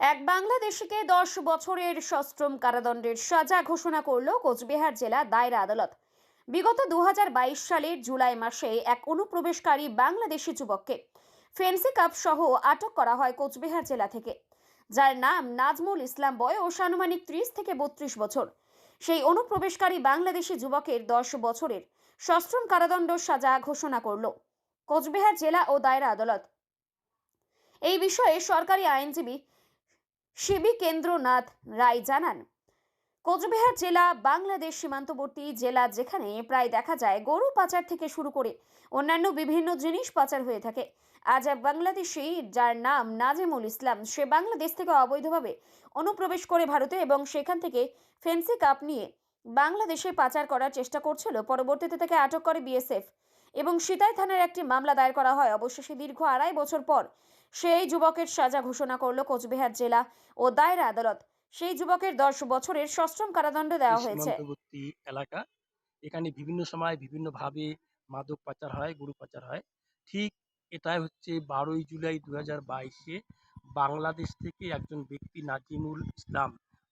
এক বাংলাদেশিকে দশ বছরের সশ্রম কারাদণ্ডের সাজা ঘোষণা করল কোচবিহার জেলা দায়রা আদালত। বিগত দু সালের জুলাই মাসে এক অনুপ্রবেশকারী বাংলাদেশি যুবককে ফেন্সি কাপ সহ আটক করা হয় কোচবিহার জেলা থেকে। যার নাম নাজমুল ইসলাম বয়স আনুমানিক ত্রিশ থেকে বত্রিশ বছর। সেই অনুপ্রবেশকারী বাংলাদেশি যুবকের দশ বছরের সশ্রম কারাদণ্ড সাজা ঘোষণা করল কোচবিহার জেলা ও দায়রা আদালত। এই বিষয়ে সরকারি আইনজীবী শিবি কেন্দ্রনাথ রায় জানান, কোচবিহার জেলা, বাংলাদেশ সীমান্তবর্তী জেলা যেখানে প্রায় দেখা যায় গরু পাচার থেকে শুরু করে অন্যান্য বিভিন্ন জিনিস পাচার হয়ে থাকে। আজ এক বাংলাদেশি যার নাম নাজিমুল ইসলাম, সে বাংলাদেশ থেকে অবৈধভাবে অনুপ্রবেশ করে ভারতে এবং সেখান থেকে ফেন্সি কাপ নিয়ে বাংলাদেশে পাচার করার চেষ্টা করছিল। পরবর্তীতে তাকে আটক করে বিএসএফ। এবং সিতাই থানার একটি মামলা দায়ের করা হয়। অবশেষে দীর্ঘ আড়াই বছর পর সেই যুবকের সাজা ঘোষণা করল কোচবিহার জেলা ও দায়রা আদালত। সেই যুবকের দশ বছরের সশ্রম কারাদণ্ড দেওয়া হয়েছে। এলাকা। এখানে বিভিন্ন সময় বিভিন্নভাবে মাদক পাচার হয় গরু পাচার হয়। ঠিক এটাই হচ্ছে বারোই জুলাই দু হাজার বাইশে বাংলাদেশ থেকে একজন ব্যক্তি নাজিমুল ইসলাম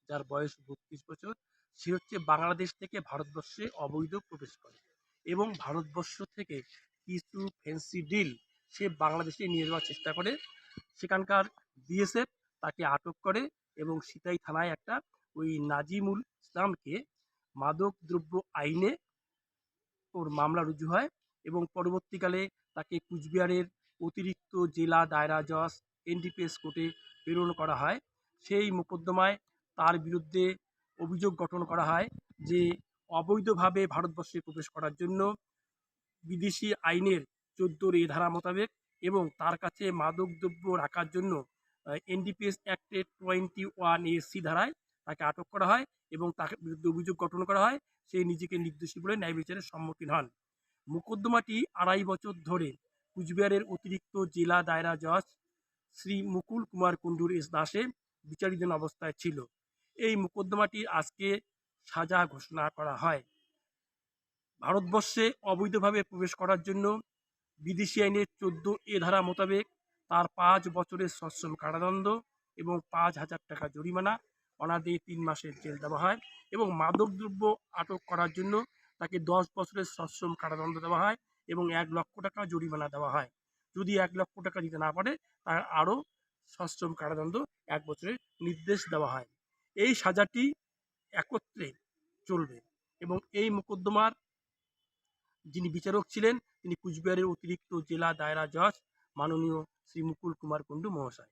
যার বয়স বত্রিশ বছর। সে হচ্ছে বাংলাদেশ থেকে ভারতবর্ষে অবৈধ প্রবেশ করে। এবং ভারতবর্ষ থেকে কিছু ফেন্সি ডিল সে বাংলাদেশে নিয়ে যাওয়ার চেষ্টা করে। সেখানকার বিএসএফ তাকে আটক করে এবং সিতাই থানায় একটা ওই নাজিমুল ইসলামকে মাদক দ্রব্য আইনে ওর মামলা রুজু হয় এবং পরবর্তীকালে তাকে কুচবিহারের অতিরিক্ত জেলা দায়রা জজ এনডিপিএস কোর্টে প্রেরণ করা হয়। সেই মোকদ্দমায় তার বিরুদ্ধে অভিযোগ গঠন করা হয় যে অবৈধভাবে ভারতবর্ষে প্রবেশ করার জন্য বিদেশি আইনের চোদ্দোর এ ধারা মোতাবেক এবং তার কাছে মাদকদ্রব্য রাখার জন্য এনডিপিএস অ্যাক্টের টোয়েন্টি ওয়ান এ সি ধারায় তাকে আটক করা হয় এবং তাকে বিরুদ্ধে অভিযোগ গঠন করা হয়। সে নিজেকে নির্দোষী বলে ন্যায় বিচারের সম্মুখীন হন। মোকদ্দমাটি আড়াই বছর ধরে কুচবিহারের অতিরিক্ত জেলা দায়রা জজ শ্রী মুকুল কুমার কুণ্ডুর এস দাসে বিচারাধীন অবস্থায় ছিল। এই মোকদ্দমাটি আজকে সাজা ঘোষণা করা হয়। ভারতবর্ষে অবৈধভাবে প্রবেশ করার জন্য বিদেশি আইনের চোদ্দ এ ধারা মোতাবেক তার পাঁচ বছরের সশ্রম কারাদণ্ড এবং পাঁচ হাজার টাকা জরিমানা, অনাদে তিন মাসের জেল দেওয়া হয় এবং মাদকদ্রব্য আটক করার জন্য তাকে দশ বছরের সশ্রম কারাদণ্ড দেওয়া হয় এবং এক লক্ষ টাকা জরিমানা দেওয়া হয়। যদি এক লক্ষ টাকা দিতে না পারে, তার আরও সশ্রম কারাদণ্ড এক বছরের নির্দেশ দেওয়া হয়। এই সাজাটি একত্রে চলবে এবং এই মোকদ্দমার যিনি বিচারক ছিলেন, তিনি কুচবিহারের অতিরিক্ত জেলা দায়রা জজ মাননীয় শ্রী মুকুল কুমার কুণ্ডু মহাশয়।